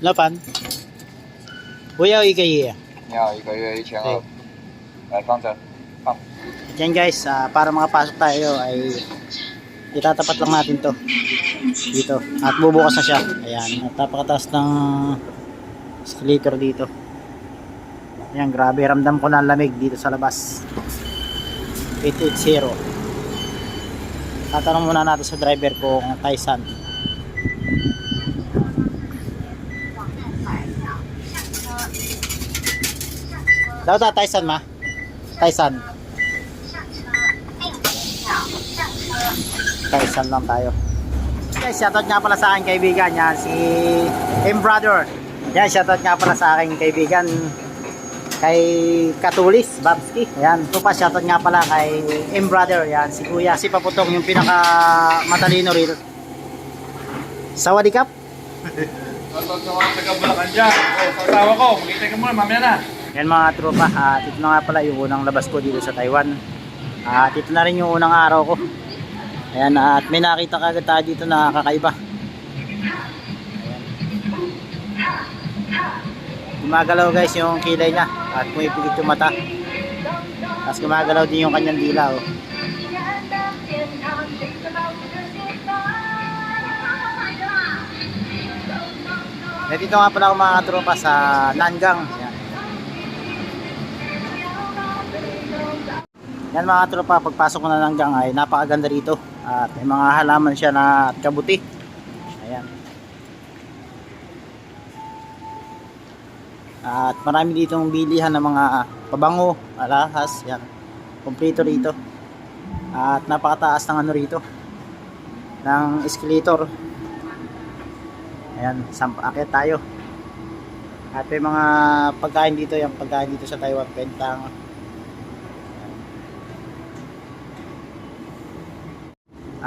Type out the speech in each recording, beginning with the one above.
老板，我要一个月。你好，一个月一千二对，来放着，放。 Yan guys, ah, para makapasok tayo ay itatapat lang natin to dito at bubukas na siya ayan at napakataas ng escalator dito ayan grabe ramdam ko na ang lamig dito sa labas 880 tatanong muna natin sa driver kung Tyson Daw ta Tyson ma Tyson Tyson lang tayo. Guys, shoutout nga pala sa aking kaibigan yan, si M Brother. Yan, shoutout nga pala sa aking kaibigan kay Katulis, Babski. Yan, ito pa shoutout nga pala kay M Brother, yan, si Kuya, si Paputong, yung pinaka matalino rito. Sawadikap. Shoutout sa mga taga-Bulacan dyan. O, sa asawa ko, magkita ka muna, mamaya na. Yan mga tropa, at ito na nga pala yung unang labas ko dito sa Taiwan. At ito na rin yung unang araw ko. Ayan, at may nakita kagad tayo dito na kakaiba. Gumagalaw guys yung kilay niya at pumipigit yung mata. Tapos gumagalaw din yung kanyang dila. Oh. At dito nga pala mga tropa sa Nangang. Ayan. Yan mga tropa, pagpasok ko na ng gang ay napakaganda rito. At may mga halaman siya na kabuti. Ayan. At marami ditong bilihan ng mga pabango, alahas, yan. Kompleto rito. At napakataas ng ano rito. Ng escalator. Ayan, sampa akit tayo. At may mga pagkain dito, yung pagkain dito sa Taiwan, pentang,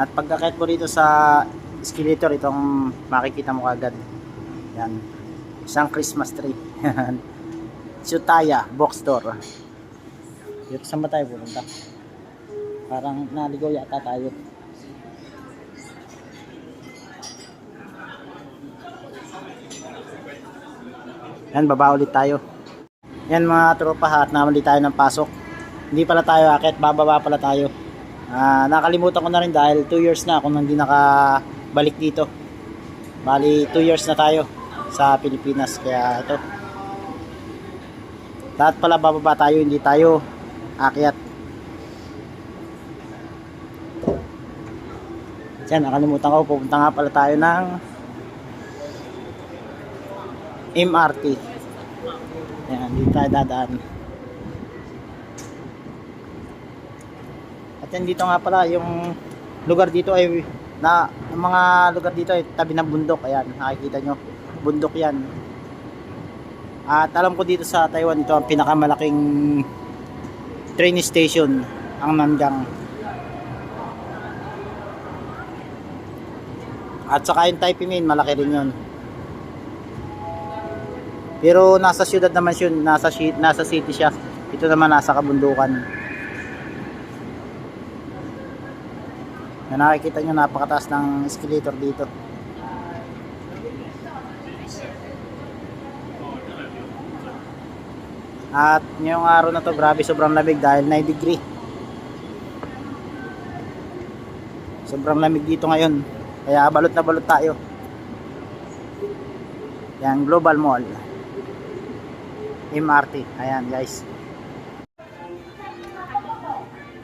At pagkakit mo dito sa escalator, itong makikita mo kagad. Yan. Isang Christmas tree. Sutaya, box door. Dito saan ba tayo pupunta? Parang naligaw yata tayo. Yan, baba ulit tayo. Yan mga tropa, at naman tayo ng pasok. Hindi pala tayo akit, bababa pala tayo. Ah, nakalimutan ko na rin dahil 2 years na akong hindi nakabalik dito. Bali, 2 years na tayo sa Pilipinas. Kaya ito. Lahat pala bababa tayo, hindi tayo akyat. Yan, nakalimutan ko. Pupunta nga pala tayo ng MRT. Yan, dito tayo dadaan. At yan dito nga pala yung lugar dito ay na ang mga lugar dito ay tabi ng bundok. Ayan, nakikita nyo. Bundok yan. At alam ko dito sa Taiwan ito ang pinakamalaking train station ang Nanjang. At saka yung Taipei malaki rin yun. Pero nasa syudad naman yun, nasa, nasa city siya. Ito naman nasa kabundukan. Na nakikita nyo napakataas ng escalator dito. At ngayong araw na to grabe sobrang lamig dahil 9 degree. Sobrang lamig dito ngayon. Kaya balot na balot tayo. Yan, Global Mall. MRT. Ayan guys.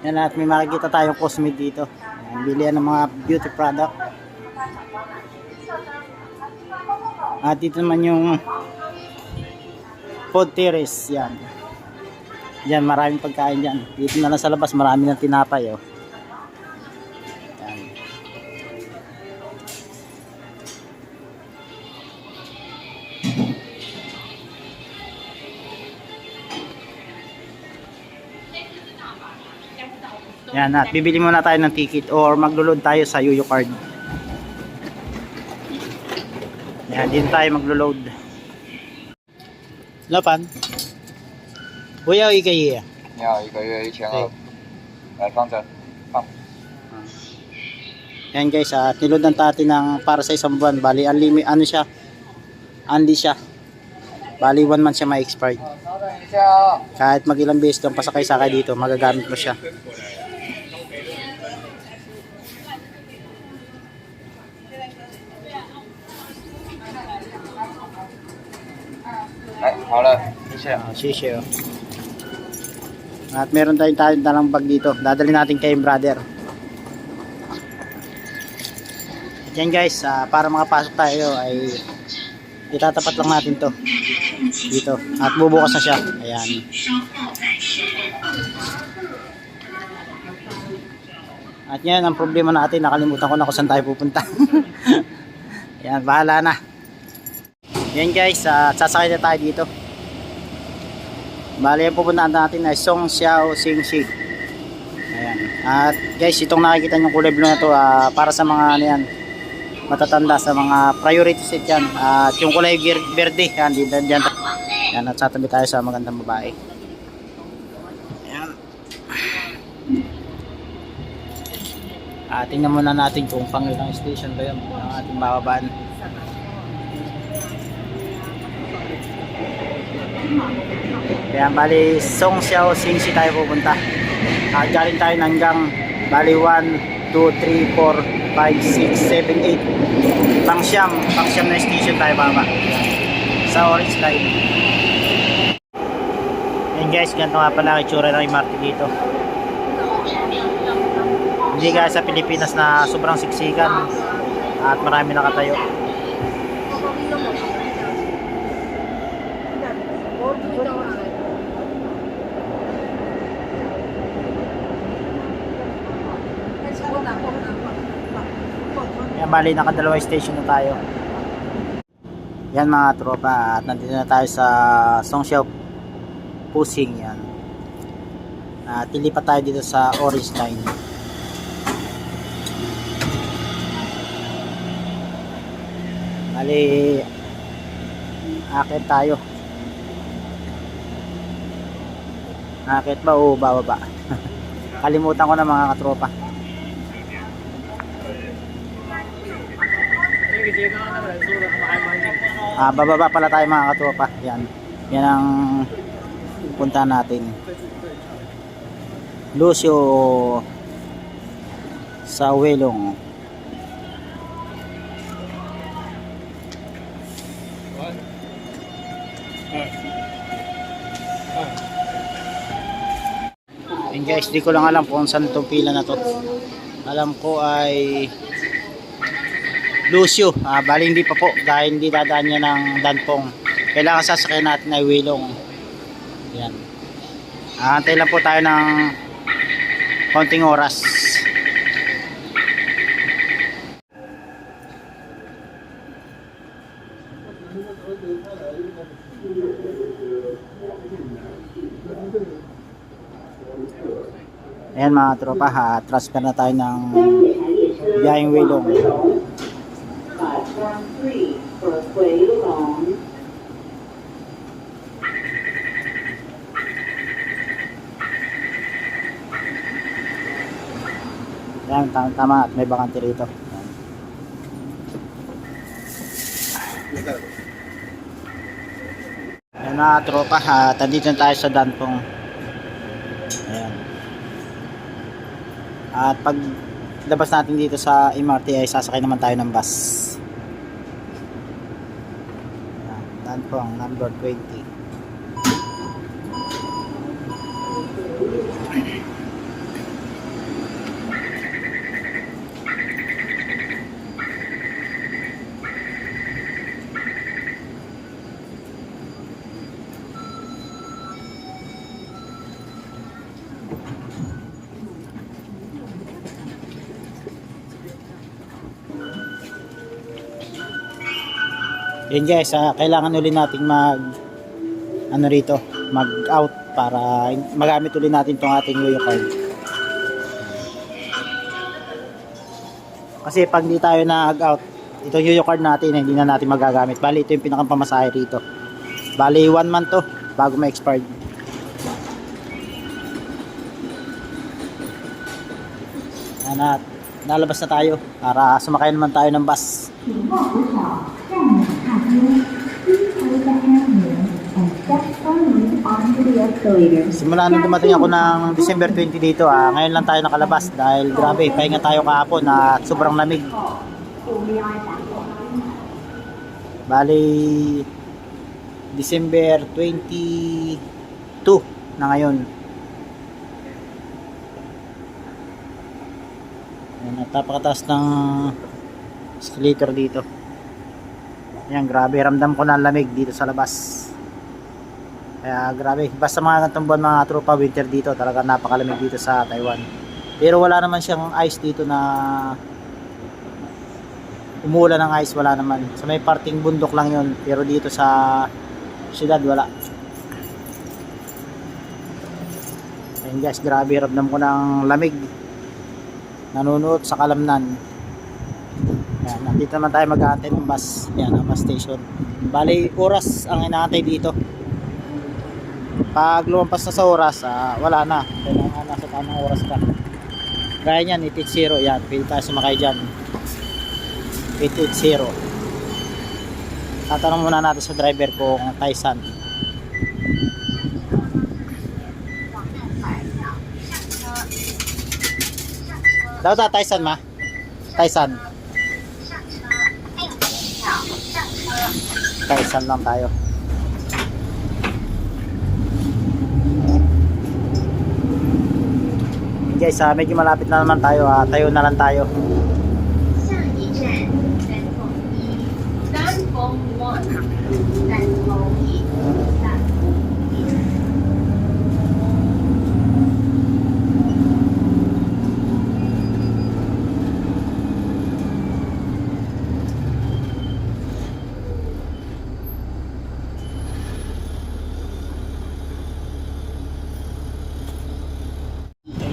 Yan at may makikita tayong Cosmed dito. Bilihan ng mga beauty product. At dito naman yung food terrace. Yan. Yan, maraming pagkain dyan. Dito na lang sa labas, marami ng tinapay. Oh. Yan, at bibili muna tayo ng ticket or maglulod tayo sa Yuyo card. Yan, din tayo maglo-load. Lapan. Huwag yaw ikay iya. Yaw ikay iya iya. Ay, pang Yan guys, at uh, niload ng tati ng para sa isang buwan. Bali, unlimi, ano siya? Unli siya. Bali, one month siya ma-expire. Kahit mag ilang beses kang pasakay-sakay dito, magagamit mo siya. 好了，谢谢。 Ah, sisyo. At meron tayong tayong dalang bag dito. Dadali natin kay brother. At yan guys, ah, para makapasok tayo ay itatapat lang natin to dito. At bubukas na siya. Ayan. At yan ang problema natin. Nakalimutan ko na kung saan tayo pupunta. Ayan, bahala na. yan guys, ah, sasakay na tayo dito. Bali, ang pupuntahan natin ay Song Xiao Sing Shi. Ayan. At guys, itong nakikita nyo kulay blue na to ah, para sa mga ano yan, matatanda sa mga priority seat yan. At yung kulay verde, yan, dyan, dyan. Yan, at satabi tayo sa magandang babae. Ayan. Ah, tingnan muna natin kung pang ilang station ba yun ang ating bababaan. Kaya bali Song Xiao Sing Si tayo pupunta. At galing tayo ng hanggang bali 1, 2, 3, 4, 5, 6, 7, 8. Pang siyam, pang siyam na station tayo baba. Sa Orange Line. Yan guys, ganito nga pala itsura ng MRT dito. Hindi kaya sa Pilipinas na sobrang siksikan at marami nakatayo. Bali nakadalawang station na tayo. Yan mga tropa at nandito na tayo sa Songxiao Pusing yan. At ilipat tayo dito sa Orange Line. Bali akit tayo. Akit ba o bababa? Kalimutan ko na mga katropa. Ah, bababa pala tayo mga katropa. Yan. Yan ang punta natin. Lucio sa Welong. Guys, di ko lang alam kung saan itong pila na to. Alam ko ay Lucio. Ah, bali hindi pa po dahil hindi dadaan niya ng Danpong. Kailangan sasakyan natin ay Wilong. Yan. Ah, antay lang po tayo ng konting oras. Ayan mga tropa ha, transfer na tayo ng biyaheng Wilong. Platform 3 for Huey Long. Yan, tama, tama at may bakante rito. Yan mga tropa, ha, tandito na tayo sa Danpong. Ayan. At pag labas natin dito sa MRT ay sasakay naman tayo ng bus. Danpong, number 20. Yun guys, ah, kailangan uli nating mag ano rito, mag out para magamit uli natin tong ating Yoyo card. Kasi pag hindi tayo nag out, itong Yoyo card natin hindi na natin magagamit. Bali ito yung pinakang rito. Bali 1 month to bago ma-expired. At nalabas na tayo para sumakay naman tayo ng bus. Simula nung dumating ako ng December 20 dito, ah, ngayon lang tayo nakalabas dahil grabe, pahinga tayo kahapon at sobrang lamig. Bali, December 22 na ngayon. Ayan, napakataas ng escalator dito. Ayan, grabe, ramdam ko ang lamig dito sa labas. Kaya grabe, basta mga ganitong buwan mga tropa winter dito, talaga napakalamig dito sa Taiwan. Pero wala naman siyang ice dito na umulan ng ice, wala naman. Sa may parting bundok lang yun, pero dito sa siyudad wala. Ayun guys, grabe, ramdam ko ng lamig. Nanunuot sa kalamnan. Yan, nandito naman tayo mag-aantay ng bus. Yan, ang bus station. Bali, oras ang inaantay dito pag lumampas na sa oras, ah, wala na. Kailangan nasa tamang oras ka. Gaya niyan, 880. Yan, pwede tayo sumakay dyan. 880. Tatanong muna natin sa driver kung Taisan. Daw ta Taisan ma? Taisan. Taisan lang tayo. guys ah, medyo malapit na naman tayo ah, tayo na lang tayo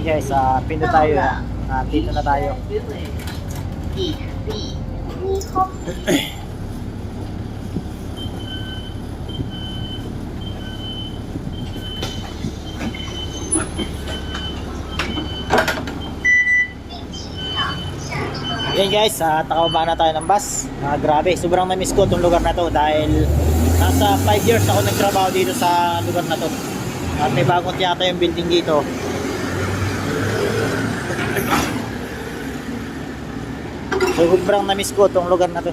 guys, ah, uh, pinto tayo. Uh, dito na tayo. Yan guys, uh, takaba na tayo ng bus. Uh, grabe, sobrang na-miss ko itong lugar na to dahil nasa 5 years ako nagtrabaho dito sa lugar na to. At may bagong yata yung building dito. Sobrang na-miss ko itong lugar na to.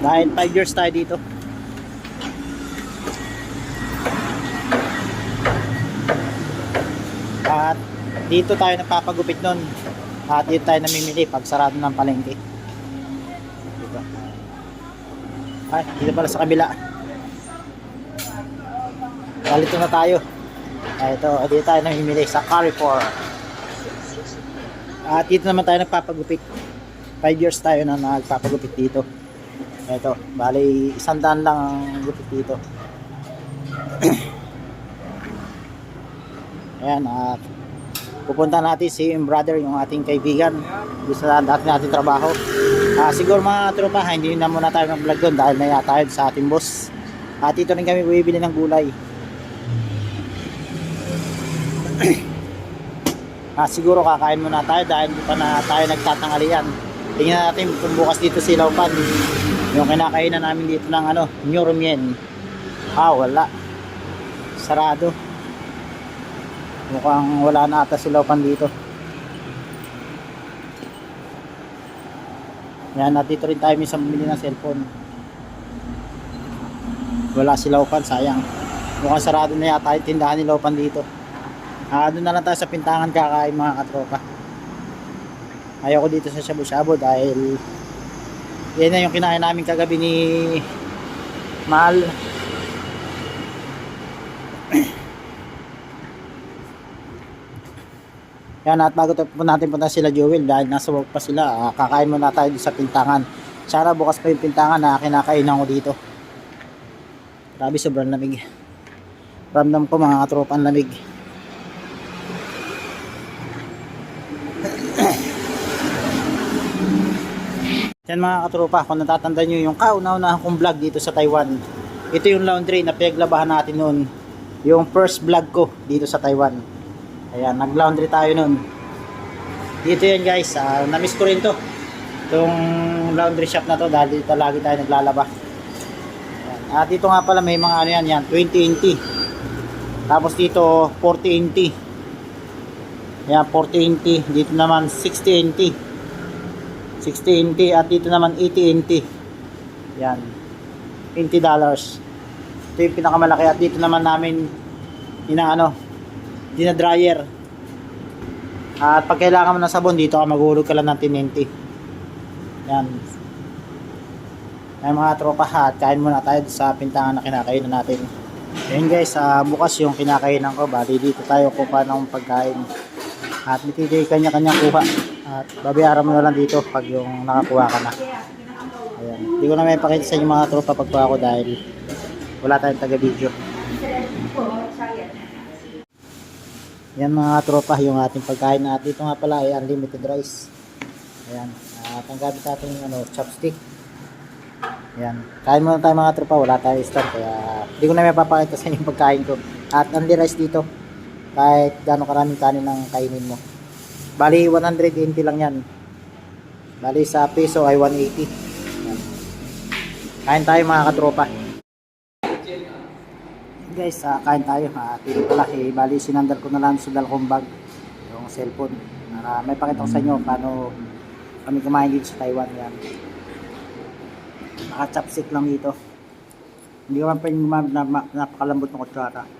Dahil 5 years tayo dito. At dito tayo napapagupit nun. At dito tayo namimili pag sarado ng palengke. Dito. Ay, dito pala sa kabila. Kalito na tayo. Ay, ito, dito tayo namimili sa Carrefour. At dito naman tayo nagpapagupit. 5 years tayo na nagpapagupit dito. Ito, bali isang daan lang ang gupit dito. Ayan, at pupunta natin si brother, yung ating kaibigan doon sa dati natin trabaho. Ah, siguro mga tropa, hindi na muna tayo mag-vlog doon dahil may tayo sa ating boss. At dito rin kami bumibili ng gulay. ah, siguro kakain muna tayo dahil hindi pa na tayo nagtatangalian. Tingnan natin kung bukas dito si Laupan. Yung kinakainan namin dito ng ano, Nyoromien. Ah, wala. Sarado. Mukhang wala na ata silaw pan dito. Yan, natito rin tayo minsan bumili ng cellphone. Wala silaw pan, sayang. Mukhang sarado na yata yung tindahan ni Lopan dito. Ah, doon na lang tayo sa pintangan kakain mga katropa. Ayaw ko dito sa Shabu Shabu dahil yan na yung kinain namin kagabi ni Mahal. Yan at bago po natin punta sila Joel dahil nasa work pa sila, ah, kakain muna tayo sa pintangan. Sana bukas pa yung pintangan na kinakainan ko dito. Grabe sobrang lamig. Ramdam ko mga katropa ang lamig. Yan mga katropa, kung natatanda nyo yung kauna-unahan kong vlog dito sa Taiwan. Ito yung laundry na pinaglabahan natin noon. Yung first vlog ko dito sa Taiwan. Ayan, nag-laundry tayo noon. Dito yan guys, ah, na-miss ko rin to. Itong laundry shop na to dahil dito lagi tayo naglalaba. Ayan. At dito nga pala may mga ano yan, yan 2020. Tapos dito 40 Ayan, 40 Dito naman 60 60 at dito naman 80 Yan. 20 dollars. Ito yung pinakamalaki at dito naman namin inaano, dinadryer. At pag kailangan mo ng sabon dito ka maghulog ka lang ng tinenti. Yan. Ay mga tropa at kain muna tayo sa pintangan na kinakainan natin. Ayun guys, ah, bukas yung kinakainan ko. Bali dito tayo kupa ng pagkain. At mitigay kanya-kanya kuha. At babayaran mo na lang dito pag yung nakakuha ka na. Ayan. Hindi ko na may pakita sa inyo mga tropa pagkuha ko dahil wala tayong taga-video. Yan mga tropa, yung ating pagkain na dito nga pala ay unlimited rice. Ayan. At ang gamit natin yung ano, chopstick. Ayan. Kain muna tayo mga tropa, wala tayong stand kaya hindi ko na may papakita sa inyo pagkain ko. At only rice dito. Kahit gaano karaming kanin ang kainin mo. Bali 180 lang yan. Bali sa peso ay 180. Ayan. Kain tayo mga katropa. Guys, ah, kain tayo. Ha. Dito pala, eh, bali sinandal ko na lang sa dalawang bag yung cellphone. Para may pakita ko sa inyo paano kami kumain dito sa Taiwan. Yan. Naka-chopstick lang dito. Hindi ko man na ma- napakalambot ng kutsara.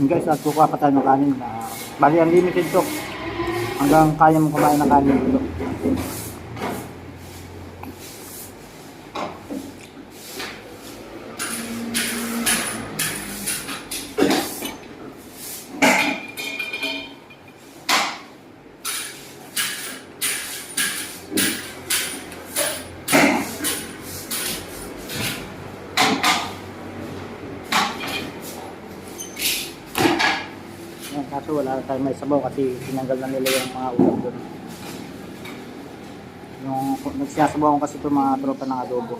Yun guys, at kukuha pa tayo ng kanin. na bali, unlimited to. Hanggang kaya mo kumain ng kanin dito. Yan, kaso wala na tayong may sabaw kasi tinanggal na nila yung mga ulam doon. Yung nagsiyasabaw kasi ito mga tropa ng adobo.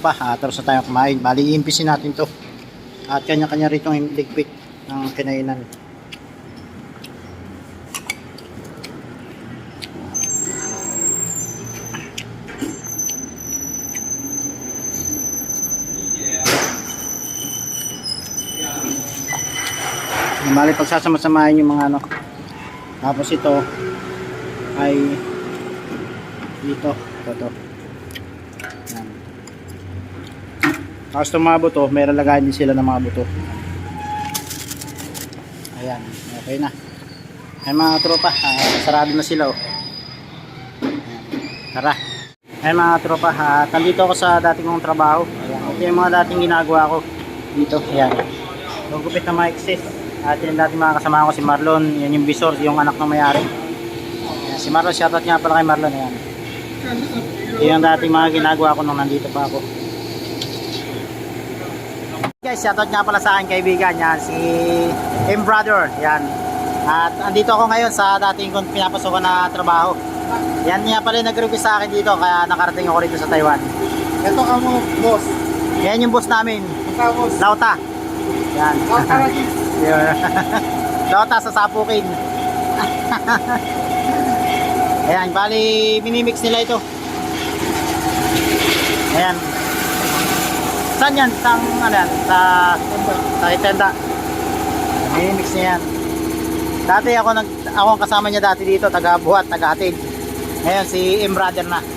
Tropa, ah, tapos na tayo kumain. Bali, iimpisin natin to. At kanya-kanya rito yung ligpit ng kinainan. Bali, pagsasama-samahin yung mga ano. Tapos ito ay dito. Ito, to. Yan. Tapos itong mga buto, meron lagayan din sila ng mga buto. Ayan, okay na. Ay mga tropa, ah, sarado na sila oh. Tara. Ay mga tropa, ah, nandito ako sa dating kong trabaho. Ayan, ito yung mga dating ginagawa ko dito. Ayan. Gugupit na mga exes. At yung dating mga kasama ko si Marlon, yan yung bisor, yung anak ng mayari. Si Marlon, shoutout nga pala kay Marlon. Ayan. Yan yung dating mga ginagawa ko nung nandito pa ako. Guys, shoutout nga pala sa akin kaibigan yan, si M Brother. Yan. At andito ako ngayon sa dating kong pinapasokan na trabaho. Yan nga pala nag-request sa akin dito kaya nakarating ako rito sa Taiwan. Ito mo, boss. Yan yung boss namin, Ito boss. Lauta. Yan. Ang karagis. Yun. Lauta sa Sapukin. Ayan, bali minimix nila ito. Ayan. Saan yan? Sa, ano yan? Sa, sa tenda. Minimix niya yan. Dati ako nag ako ang kasama niya dati dito, taga buhat, taga hatid. Ngayon si M brother na.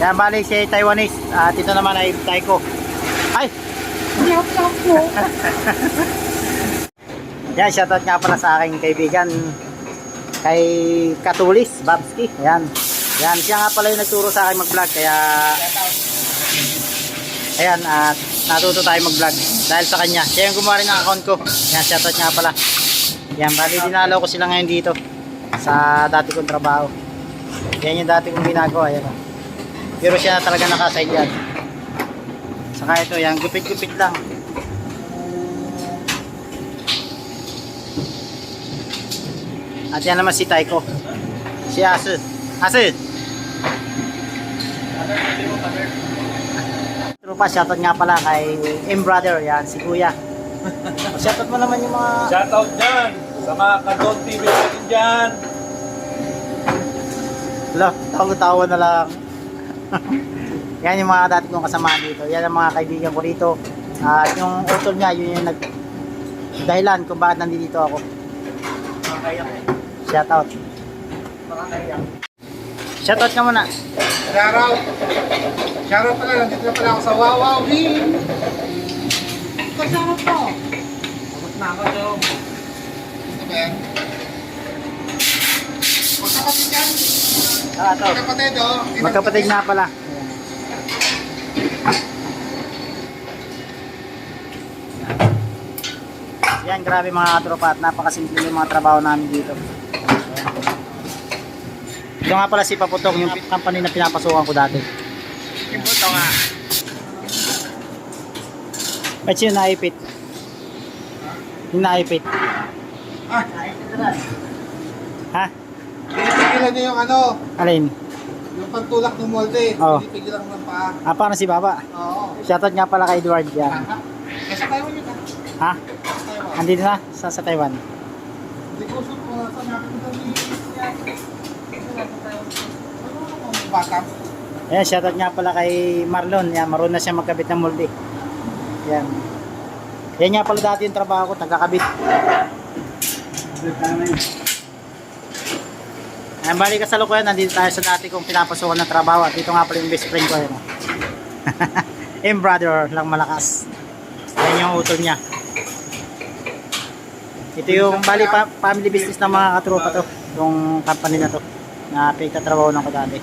Yan bali ay Taiwanese at ito naman ay Taiko. Ay! Yan, shoutout nga pala sa aking kaibigan kay Katulis, Babski. Yan. Yan, siya nga pala yung nagturo sa akin mag-vlog kaya Ayan, at natuto tayo mag-vlog dahil sa kanya. Siya yung gumawa rin ng account ko. Yan, shoutout nga pala. Yan, bali dinalaw ko sila ngayon dito sa dati kong trabaho. Yan yung dati kong ginagawa. Yan, oh. Pero siya na talaga nakaside yan. Saka ito, yan, gupit-gupit lang. At yan naman si Taiko. Si Asu. Asu! Trupa, shoutout nga pala kay M Brother, yan, si Kuya. shoutout mo naman yung mga... Shoutout dyan sa mga Kadon TV natin dyan. Wala, tawa-tawa na lang. yan yung mga dati kong kasama dito. Yan ang mga kaibigan ko dito. At yung utol niya, yun yung nag dahilan kung bakit nandito ako. Shoutout. Shoutout ka muna. Shoutout. Shoutout pala, nandito na pala ako sa Wow Wing. Kasama po. Tapos na ako, Joe. Ito ba yan? Magkapatid yan. Ah, ito. Magkapatid, oh. Magkapatid na pala. Yan, grabe mga tropa at napakasimple yung mga trabaho namin dito. Ito nga pala si Paputong, yung company na pinapasukan ko dati. Yung buto nga. At yung naipit. Yung naipit. Ah, Ha? pinipigilan niyo yung ano, Alin? yung pagtulak ng molde. Oo. Pinipigilan ng paa. Ah, parang si Baba. Oo. Shoutout nga pala kay Edward yan. Kasi Taiwan yun ah. Ha? Sa Taiwan. Andito na sa, sa Taiwan. Hindi ko sure kung nasa nakikita Ayan, shoutout nga pala kay Marlon. Yan, marunong na siya magkabit ng molde. Yan. Yan nga pala dati yung trabaho ko, tagakabit. Ayan, bali ka sa lukuyan, nandito tayo sa dati kong pinapasukan ng trabaho at dito nga pala yung best friend ko. Ayan. M brother lang malakas. Ayan yung utol niya. Ito yung bali pa, family business ng mga katropa to. Yung company na to. Na pinagtatrabaho ng ko dati.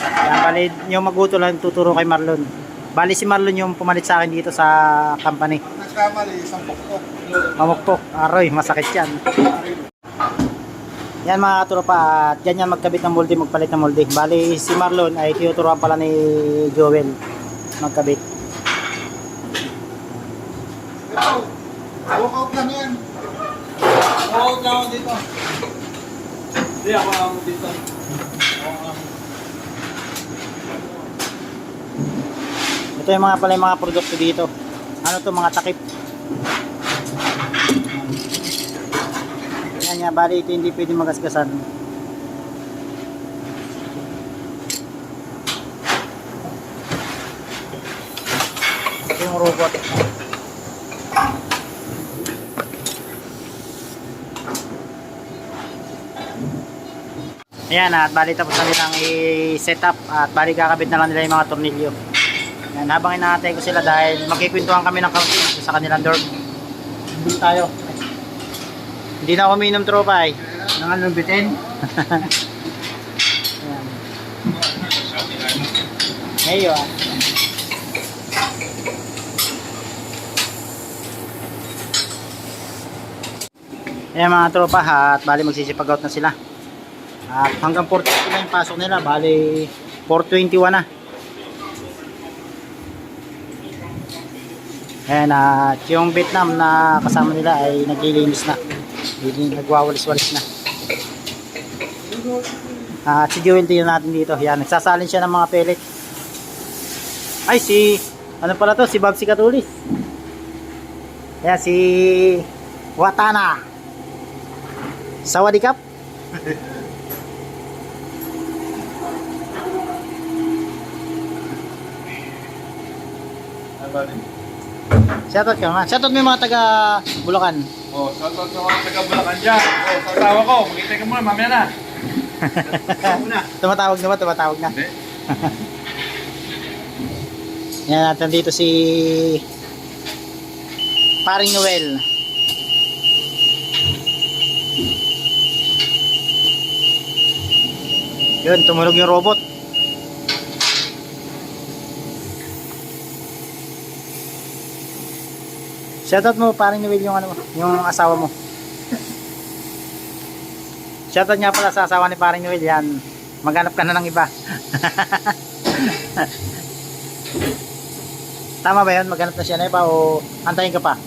Yan, bali yung maguto lang tuturo kay Marlon. Bali si Marlon yung pumalit sa akin dito sa company. Nagkamali, isang pokpok. Mamukpok, aroy, masakit yan. Yan mga katropa, at ganyan magkabit ng molde, magpalit ng molde. Bali si Marlon ay tinuturuan pala ni Joel magkabit. Ito, walkout lang yan. Walkout lang ako dito. Hindi ako ang dito. Ito yung mga pala yung mga produkto dito. Ano to mga takip. Yan nga, bali ito hindi pwede magasgasan. Ito yung robot. Ayan, at bali tapos na nilang i-set up at bali kakabit na lang nila yung mga tornilyo. Yan, habang inaantay ko sila dahil magkikwentuhan kami ng kaunti sa kanilang dorm. Bili tayo. Hindi na ako uminom tropa eh. Nang anong bitin? Ayan. Ngayon ah. Ayan mga tropa at bali magsisipag out na sila. At hanggang 4.20 na yung pasok nila. Bali 4.21 na. Ayan at yung Vietnam na kasama nila ay naglilinis na. Nagwawalis-walis na. At si Joel tingnan natin dito. Yan, nagsasalin siya ng mga pellet. Ay, si... Ano pala to? Si Babsi Katulis. Yan, si... Watana. Sawadikap. Ba din? Shoutout ka nga. Shoutout mo yung mga taga Bulacan. Oh, shoutout sa mga taga Bulacan dyan. Oh, sa asawa ko, magkita ka muna, mamaya na. Tumatawag na ba? Tumatawag na. Hindi. Yan natin dito si Paring Noel. Yun, tumulog yung robot. Shoutout mo Paring Noel yung ano mo, yung asawa mo. Shoutout nga pala sa asawa ni Paring Noel yan. Maghanap ka na ng iba. Tama ba yun? Maghanap na siya na iba o antayin ka pa?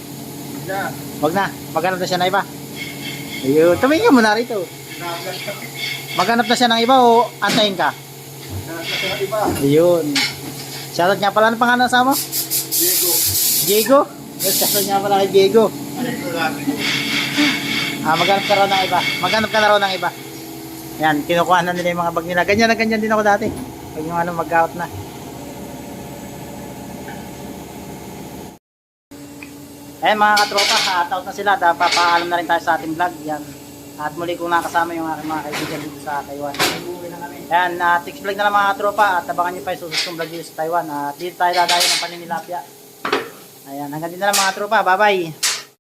Yan. Wag na. Maghanap na siya na iba. Ayun. Tumingin ka muna rito. Maghanap na siya ng iba o antayin ka? Nasa iba. Ayun. Shoutout nga pala. Ano pangalan sa mo? Diego. Diego? Yes, shoutout nga pala kay Diego. Ah, maghanap ka raw ng iba. Maghanap ka na raw ng iba. Yan, kinukuha na nila yung mga bag nila. Ganyan na ganyan din ako dati. Pag yung ano, mag-out na. Ayan mga katropa, out na sila. Papaalam na rin tayo sa ating vlog. Yan. At muli kong nakasama yung aking mga kaibigan dito sa Taiwan. Ayan, uh, six vlog na lang mga katropa. At abangan nyo pa yung susunod vlog dito sa Taiwan. At dito tayo dadayo ng paninilapya. Ayan, hanggang dito na mga tropa. Bye-bye.